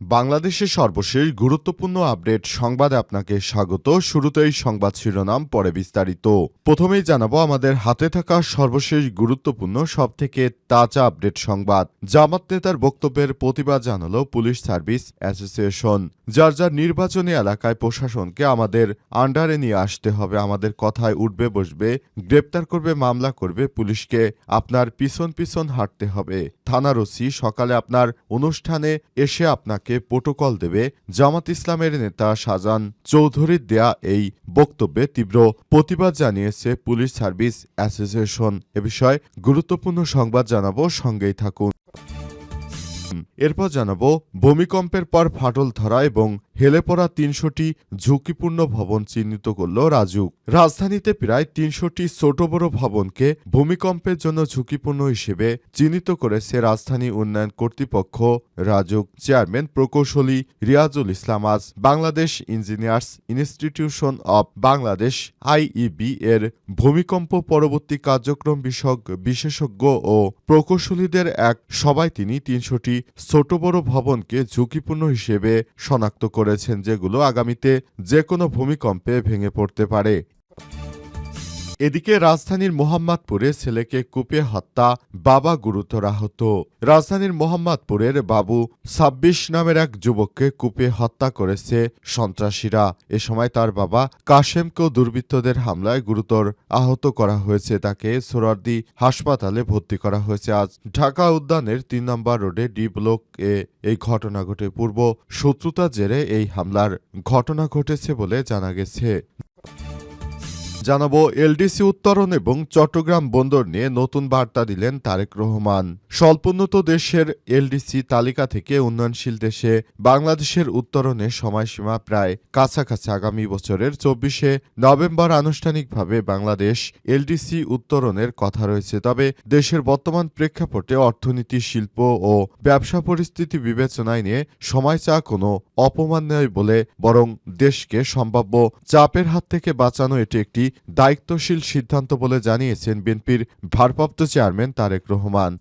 বাংলাদেশের সর্বশেষ গুরুত্বপূর্ণ আপডেট সংবাদে আপনাকে স্বাগত। শুরুতেই সংবাদ শিরোনাম, পরে বিস্তারিত। প্রথমেই জানাব, আমাদের হাতে থাকা সর্বশেষ গুরুত্বপূর্ণ, সবথেকে তাজা আপডেট সংবাদ। জামাত নেতার বক্তব্যের প্রতিবাদ জানাল পুলিশ সার্ভিস অ্যাসোসিয়েশন। যার যার নির্বাচনী এলাকায় প্রশাসনকে আমাদের আন্ডারে নিয়ে আসতে হবে, আমাদের কথায় উঠবে, বসবে, গ্রেপ্তার করবে, মামলা করবে, পুলিশকে আপনার পিছন পিছন হাঁটতে হবে। থানার ওসি, সকালে আপনার অনুষ্ঠানে এসে আপনাকে প্রোটোকল দেবে জামাত ইসলামের নেতা শাহজান চৌধুরীর দেয়া এই বক্তব্যে তীব্র প্রতিবাদ জানিয়েছে পুলিশ সার্ভিস অ্যাসোসিয়েশন। এ বিষয়ে গুরুত্বপূর্ণ সংবাদ জানাব, সঙ্গেই থাকুন। এরপর জানাব, ভূমিকম্পের পর ফাটল ধরা এবং হেলে পড়া তিনশোটি ঝুঁকিপূর্ণ ভবন চিহ্নিত করল রাজুক। রাজধানীতে প্রায় তিনশোটি ছোট বড় ভবনকে ভূমিকম্পের জন্য ঝুঁকিপূর্ণ হিসেবে চিহ্নিত করেছে রাজধানী উন্নয়ন কর্তৃপক্ষ। রাজুক চেয়ারম্যান প্রকৌশলী রিয়াজুল ইসলাম আজ Bangladesh engineers institution of Bangladesh IEB এর ভূমিকম্প পরবর্তী কার্যক্রম বিষয়ক বিশেষজ্ঞ ও প্রকৌশলীদের এক সভায় তিনি তিনশোটি ছোট বড় ভবনকে ঝুঁকিপূর্ণ হিসেবে শনাক্ত করেছেন যেগুলো আগামীতে যে কোনো ভূমিকম্পে ভেঙে পড়তে পারে। এদিকে রাজধানীর মোহাম্মদপুরে ছেলেকে কুপিয়ে হত্যা, বাবা গুরুতর আহত। রাজধানীর মোহাম্মদপুরের বাবু ছাব্বিশ নামের এক যুবককে কুপিয়ে হত্যা করেছে সন্ত্রাসীরা। এ সময় তার বাবা কাশেমকেও দুর্বৃত্তদের হামলায় গুরুতর আহত করা হয়েছে। তাকে সোরারদি হাসপাতালে ভর্তি করা হয়েছে। আজ ঢাকা উদ্যানের তিন নম্বর রোডে ডি ব্লক এ এই ঘটনা ঘটে। পূর্ব শত্রুতা জেরে এই হামলার ঘটনা ঘটেছে বলে জানা গেছে। জানাব এলডিসি উত্তরণ এবং চট্টগ্রাম বন্দর নিয়ে নতুন বার্তা দিলেন তারেক রহমান। স্বল্পোন্নত দেশের এলডিসি তালিকা থেকে উন্নয়নশীল দেশে বাংলাদেশের উত্তরণে সময়সীমা প্রায় কাছাকাছি আগামী বছরের চব্বিশে নভেম্বর আনুষ্ঠানিকভাবে বাংলাদেশ এলডিসি উত্তরণের কথা রয়েছে। তবে দেশের বর্তমান প্রেক্ষাপটে অর্থনীতি, শিল্প ও ব্যবসা পরিস্থিতি বিবেচনায় নিয়ে সময় চা কোনো অপমান নয় বলে বরং দেশকে সম্ভাব্য চাপের হাত থেকে বাঁচানো এটি একটি দায়িত্বশীল সিদ্ধান্ত বলে জানিয়েছেন বিএনপির ভারপ্রাপ্ত চেয়ারম্যান তারেক রহমান।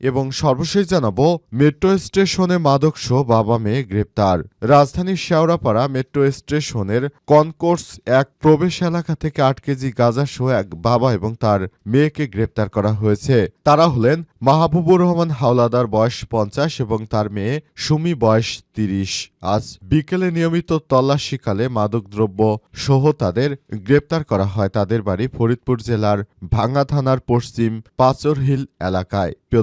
এবং সর্বশেষ জানাব, মেট্রো স্টেশনে মাদকসহ বাবা মেয়ে গ্রেপ্তার। রাজধানীর শেওড়াপাড়া মেট্রো স্টেশনের কনকোর্স এক প্রবেশ এলাকা থেকে আট কেজি গাঁজাসহ এক বাবা এবং তার মেয়েকে গ্রেপ্তার করা হয়েছে। তারা হলেন মাহবুবুর রহমান হাওলাদার, বয়স পঞ্চাশ এবং তার মেয়ে সুমি, বয়স তিরিশ। আজ বিকেলে নিয়মিত তল্লাশিকালে মাদকদ্রব্য সহ তাদের গ্রেপ্তার করা হয় তাদের বাড়ি ফরিদপুর জেলার ভাঙ্গা থানার পশ্চিম পাচরহিল এলাকায়। প্রিয়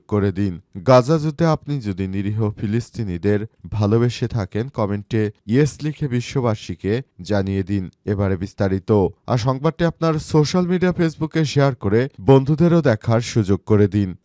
করে দিন। গাজা যুদ্ধে আপনি যদি নিরীহ ফিলিস্তিনিদের ভালোবেসে থাকেন, কমেন্টে ইয়েস লিখে বিশ্ববাসীকে জানিয়ে দিন। এবারে বিস্তারিত। আর সংবাদটি আপনার সোশ্যাল মিডিয়া, ফেসবুকে শেয়ার করে বন্ধুদেরও দেখার সুযোগ করে দিন।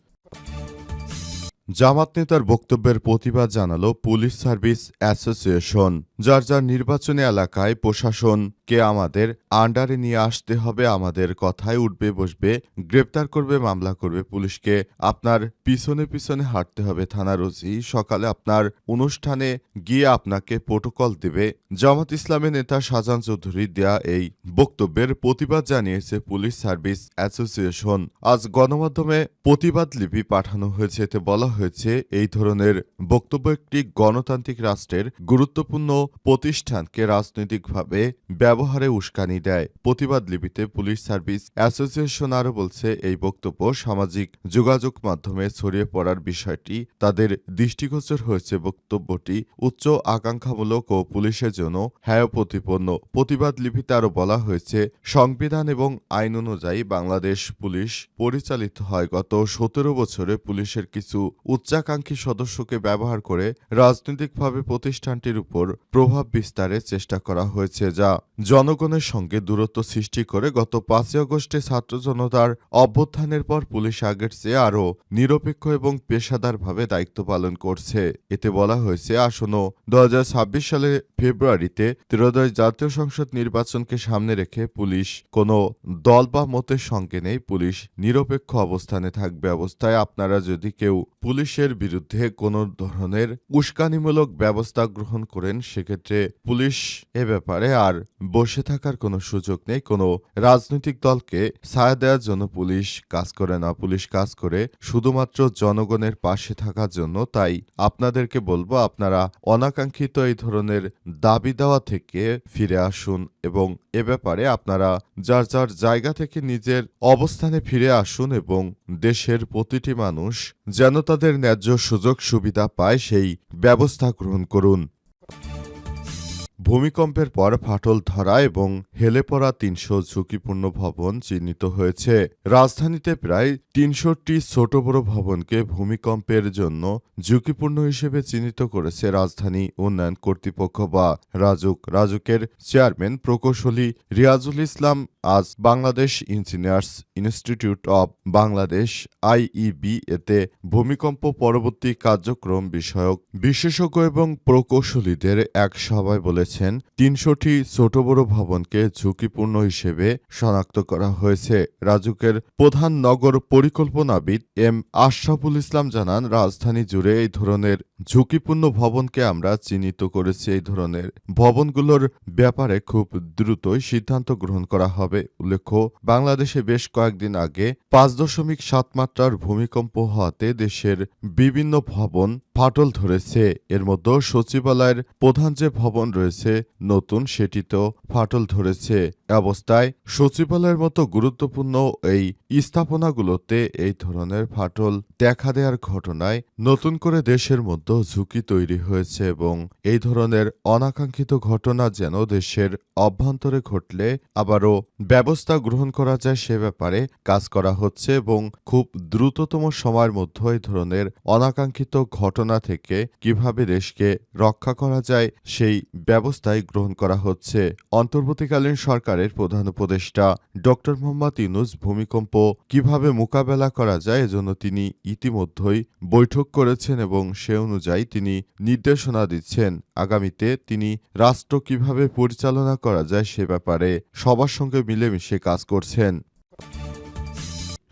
জামাত নেতার বক্তব্যের প্রতিবাদ জানালো পুলিশ সার্ভিস অ্যাসোসিয়েশন। যার যার নির্বাচনী এলাকায় প্রশাসনকে আমাদের আন্ডারে নিয়ে আসতে হবে, আমাদের কথায় উঠবে, বসবে, গ্রেপ্তার করবে, মামলা করবে পুলিশকে। আপনার পিছনে পিছনে হাঁটতে হবে থানার ওসি। সকালে আপনার অনুষ্ঠানে গিয়ে আপনাকে প্রোটোকল দেবে। জামাত ইসলামের নেতা শাহজাহান চৌধুরী দেয়া এই বক্তব্যের প্রতিবাদ জানিয়েছে পুলিশ সার্ভিস অ্যাসোসিয়েশন। আজ গণমাধ্যমে প্রতিবাদ লিপি পাঠানো হয়েছে, এতে বলা হয়েছে এই ধরনের বক্তব্য একটি গণতান্ত্রিক রাষ্ট্রের গুরুত্বপূর্ণ প্রতিষ্ঠানকে রাজনৈতিকভাবে ব্যবহারে উস্কানি দেয়। প্রতিবাদ লিপিতে পুলিশ সার্ভিস অ্যাসোসিয়েশন আরও বলছে, এই বক্তব্য সামাজিক যোগাযোগ মাধ্যমে ছড়িয়ে পড়ার বিষয়টি তাদের দৃষ্টিগোচর হয়েছে। বক্তব্যটি উচ্চ আকাঙ্ক্ষামূলক ও পুলিশের জন্য হ্যায় প্রতিপন্ন প্রতিবাদ লিপিতে আরও বলা হয়েছে, সংবিধান এবং আইন অনুযায়ী বাংলাদেশ পুলিশ পরিচালিত হয়। গত সতেরো বছরে পুলিশের কিছু উচ্চাকাঙ্ক্ষী সদস্যকে ব্যবহার করে রাজনৈতিকভাবে প্রতিষ্ঠানটির উপর প্রভাব বিস্তারের চেষ্টা করা হয়েছে, যা জনগণের সঙ্গে দূরত্ব সৃষ্টি করে গত পাঁচই আগস্টে ছাত্র জনতার অভ্যুত্থানের পর পুলিশ আগের চেয়ে আরও নিরপেক্ষ এবং পেশাদারভাবে দায়িত্ব পালন করছে। এতে বলা হয়েছে, আসন্ন দু সালে ফেব্রুয়ারিতে ত্রয়োদশ জাতীয় সংসদ নির্বাচনকে সামনে রেখে পুলিশ কোনো দল বা মতের সঙ্গে নেই। পুলিশ নিরপেক্ষ অবস্থানে থাকবে অবস্থায়। আপনারা যদি কেউ পুলিশের বিরুদ্ধে কোনো ধরনের উস্কানিমূলক ব্যবস্থা গ্রহণ করেন সেক্ষেত্রে পুলিশ এ ব্যাপারে আর বসে থাকার কোনো সুযোগ নেই। কোনো রাজনৈতিক দলকে ছায়া দেওয়ার জন্য পুলিশ কাজ করে না। পুলিশ কাজ করে শুধুমাত্র জনগণের পাশে থাকার জন্য। তাই আপনাদেরকে বলব, আপনারা অনাকাঙ্ক্ষিত এই ধরনের দাবি দেওয়া থেকে ফিরে আসুন। এবং এ ব্যাপারে আপনারা যার যার জায়গা থেকে নিজের অবস্থানে ফিরে আসুন এবং দেশের প্রতিটি মানুষ যেন তাদের ন্যায্য সুযোগ সুবিধা পায়, সেই ব্যবস্থা গ্রহণ করুন। ভূমিকম্পের পর ফাটল ধরা এবং হেলে পড়া তিনশো ঝুঁকিপূর্ণ ভবন চিহ্নিত হয়েছে। রাজধানীতে প্রায় তিনশোটি ছোট বড় ভবনকে ভূমিকম্পের জন্য ঝুঁকিপূর্ণ হিসেবে চিহ্নিত করেছে রাজধানী উন্নয়ন কর্তৃপক্ষ বা রাজুক রাজুকের চেয়ারম্যান প্রকৌশলী রিয়াজুল ইসলাম। আজ Bangladesh engineers institute of Bangladesh IEB এতে ভূমিকম্প পরবর্তী কার্যক্রম বিষয়ক বিশেষজ্ঞ এবং প্রকৌশলীদের এক সভায় বলেছেন, তিনশোটি ছোট বড় ভবনকে ঝুঁকিপূর্ণ হিসেবে শনাক্ত করা হয়েছে। রাজুকের প্রধান নগর পরিকল্পনাবিদ এম আশরাফুল ইসলাম জানান, রাজধানী জুড়ে এই ধরনের ঝুঁকিপূর্ণ ভবনকে আমরা চিহ্নিত করেছি এই ধরনের ভবনগুলোর ব্যাপারে খুব দ্রুতই সিদ্ধান্ত গ্রহণ করা হবে। উল্লেখ্য, বাংলাদেশে বেশ কয়েকদিন আগে পাঁচ দশমিক সাত মাত্রার ভূমিকম্প হওয়াতে দেশের বিভিন্ন ভবন ফাটল ধরেছে। এর মধ্যে সচিবালয়ের প্রধান যে ভবন রয়েছে, নতুন সেটিতেও ফাটল ধরেছে। অবস্থায় সচিবালয়ের মতো গুরুত্বপূর্ণ এই স্থাপনাগুলোতে এই ধরনের ফাটল দেখা দেওয়ার ঘটনায় নতুন করে দেশের মধ্যে ঝুঁকি তৈরি হয়েছে এবং এই ধরনের অনাকাঙ্ক্ষিত ঘটনা যেন দেশের অভ্যন্তরে ঘটলে আবারও ব্যবস্থা গ্রহণ করা যায় সে ব্যাপারে কাজ করা হচ্ছে এবং খুব দ্রুততম সময়ের মধ্যে এই ধরনের অনাকাঙ্ক্ষিত ঘটনা থেকে কীভাবে দেশকে রক্ষা করা যায়, সেই ব্যবস্থাই গ্রহণ করা হচ্ছে। অন্তর্বর্তীকালীন সরকারের প্রধান উপদেষ্টা ডক্টর মোহাম্মদ ইউনুস ভূমিকম্প কীভাবে মোকাবেলা করা যায় এজন্য তিনি ইতিমধ্যেই বৈঠক করেছেন এবং সে অনুযায়ী তিনি নির্দেশনা দিচ্ছেন। আগামীতে তিনি রাষ্ট্র কীভাবে পরিচালনা করা যায় সে ব্যাপারে সবার সঙ্গে মিলেমিশে কাজ করছেন।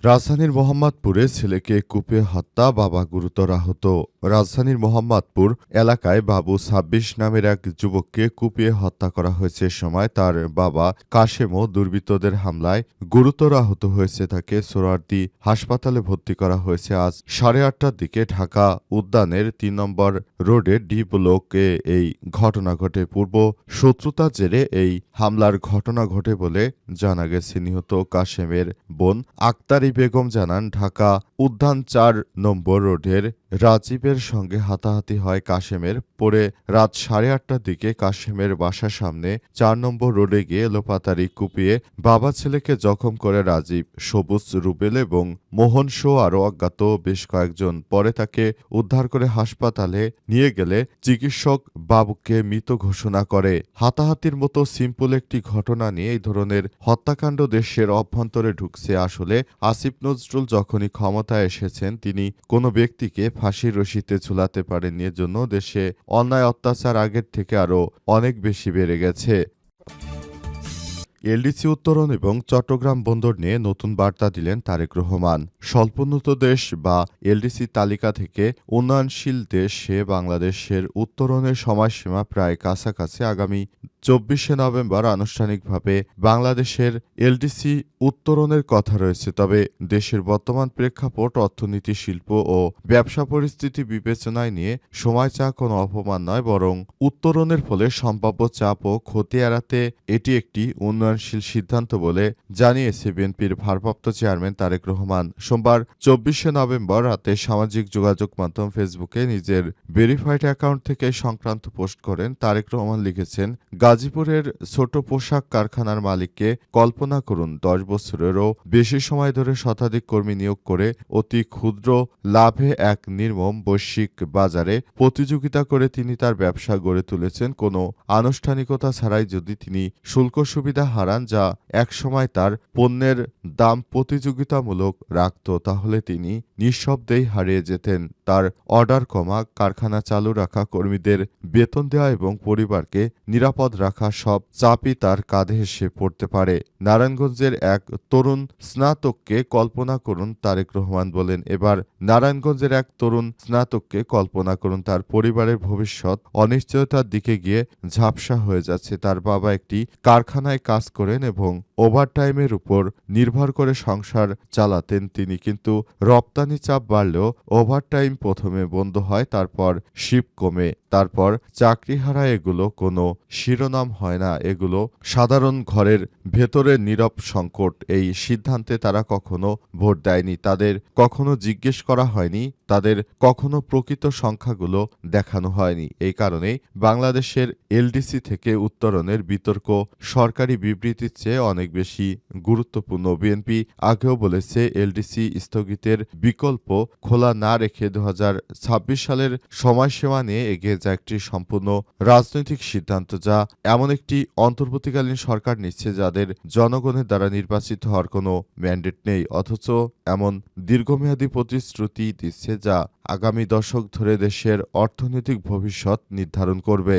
রাজধানীর মোহাম্মদপুরে ছেলেকে কুপে হত্যা, বাবা গুরুতর আহত। রাজধানীর মোহাম্মদপুর এলাকায় বাবু ছাব্বিশ নামের এক যুবককে কুপিয়ে হত্যা করা হয়েছে সময় তার বাবা কাশেমও দুর্বৃত্তদের হামলায় গুরুতর আহত হয়েছে তাকে সোরারদি হাসপাতালে ভর্তি করা হয়েছে। আজ সাড়ে আটটার দিকে ঢাকা উদ্যানের তিন নম্বর রোডে ডি ব্লকে এই ঘটনা ঘটে। পূর্ব শত্রুতার জেরে এই হামলার ঘটনা ঘটে বলে জানা গেছে। নিহত কাশেমের বোন আক্তারি বেগম জানান, ঢাকা উদ্যান চার নম্বর রোডের রাজীবের সঙ্গে হাতাহাতি হয় কাশেমের। পরে রাত সাড়ে আটটার দিকে কাশেমের বাসার সামনে চার নম্বর রোডে গিয়ে লোপাতারি কুপিয়ে বাবা ছেলেকে জখম করে রাজীব, সবুজ, রুবেল এবং মোহন শো আরও অজ্ঞাত বেশ কয়েকজন। পরে তাকে উদ্ধার করে হাসপাতালে নিয়ে গেলে চিকিৎসক বাবুকে মৃত ঘোষণা করে। হাতাহাতির মতো সিম্পল একটি ঘটনা নিয়ে এই ধরনের হত্যাকাণ্ড দেশের অভ্যন্তরে ঢুকছে। আসলে আসিফ নজরুল যখনই ক্ষমতায় এসেছেন, তিনি কোনো ব্যক্তিকে ফাঁসির রশিতে ঝুলাতে পারেননি এজন্য দেশে অন্যায় অত্যাচার আগের থেকে আরও অনেক বেশি বেড়ে গেছে। এলডিসি উত্তরণ এবং চট্টগ্রাম বন্দর নিয়ে নতুন বার্তা দিলেন তারেক রহমান। স্বল্পোন্নত দেশ বা এলডিসি তালিকা থেকে উন্নয়নশীল দেশে বাংলাদেশের উত্তরণের সময়সীমা প্রায় কাছাকাছি। আগামী চব্বিশে নভেম্বর আনুষ্ঠানিকভাবে বাংলাদেশের এলডিসি উত্তরণের কথা রয়েছে। তবে দেশের বর্তমান প্রেক্ষাপট, অর্থনীতি, শিল্প ও ব্যবসা পরিস্থিতি বিবেচনায় নিয়ে সময় চা কোনো অপমান নয়, বরং উত্তরণের ফলে সম্ভাব্য চাপ ও ক্ষতি এড়াতে এটি একটি উন্নয়নশীল সিদ্ধান্ত বলে জানিয়েছে বিএনপির ভারপ্রাপ্ত চেয়ারম্যান তারেক রহমান। সোমবার চব্বিশে নভেম্বর রাতে সামাজিক যোগাযোগ মাধ্যম ফেসবুকে নিজের ভেরিফাইড অ্যাকাউন্ট থেকে সংক্রান্ত পোস্ট করেন। তারেক রহমান লিখেছেন গাজীপুরের ছোট পোশাক কারখানার মালিককে কল্পনা করুন, দশ বছরেরও বেশি সময় ধরে শতাধিক কর্মী নিয়োগ করে অতি ক্ষুদ্র, লাভে এক নির্মম বৈশ্বিক বাজারে প্রতিযোগিতা করে তিনি তার ব্যবসা গড়ে তুলেছেন। কোনো আনুষ্ঠানিকতা ছাড়াই যদি তিনি শুল্ক সুবিধা হারান যা একসময় তার পণ্যের দাম প্রতিযোগিতামূলক রাখত, তাহলে তিনি নিঃশব্দেই হারিয়ে যেতেন। তার অর্ডার কমা কারখানা চালু রাখা কর্মীদের বেতন দেওয়া এবং পরিবারকে নিরাপদ রাখা সব চাপই তার কাঁধে এসে পড়তে পারে। নারায়ণগঞ্জের এক তরুণ স্নাতককে কল্পনা করুন তারেক রহমান বলেন। এবার নারায়ণগঞ্জের এক তরুণ স্নাতককে কল্পনা করুন তার পরিবারের ভবিষ্যৎ। অনিশ্চয়তার দিকে গিয়ে ঝাপসা হয়ে যাচ্ছে তার বাবা একটি কারখানায় কাজ করেন এবং ওভারটাইমের উপর নির্ভর করে সংসার চালাতেন তিনি। কিন্তু রপ্তানি চাপ বাড়লেও ওভারটাইম প্রথমে বন্ধ হয় তারপর শিপ কমে তারপর চাকরিহারা এগুলো কোনো শিরোনাম হয় না। এগুলো সাধারণ ঘরের ভেতরের নীরব সংকট। এই সিদ্ধান্তে তারা কখনো ভোট দেয়নি। তাদের কখনো জিজ্ঞেস করা হয়নি। তাদের কখনো প্রকৃত সংখ্যাগুলো দেখানো হয়নি। এই কারণে বাংলাদেশের এলডিসি থেকে উত্তরণের বিতর্ক সরকারি বিবৃতির চেয়ে অনেক বেশি গুরুত্বপূর্ণ। বিএনপি আগেও বলেছে, এলডিসি স্থগিতের বিকল্প খোলা না রেখে দু হাজার ছাব্বিশ সালের সময়সীমা নিয়ে এগিয়ে যা একটি সম্পূর্ণ রাজনৈতিক সিদ্ধান্ত যা এমন একটি অন্তর্বর্তীকালীন সরকার নিচ্ছে যাদের জনগণের দ্বারা নির্বাচিত হওয়ার কোনো ম্যান্ডেট নেই, অথচ এমন দীর্ঘমেয়াদী প্রতিশ্রুতি দিচ্ছে যা আগামী দশক ধরে দেশের অর্থনৈতিক ভবিষ্যৎ নির্ধারণ করবে।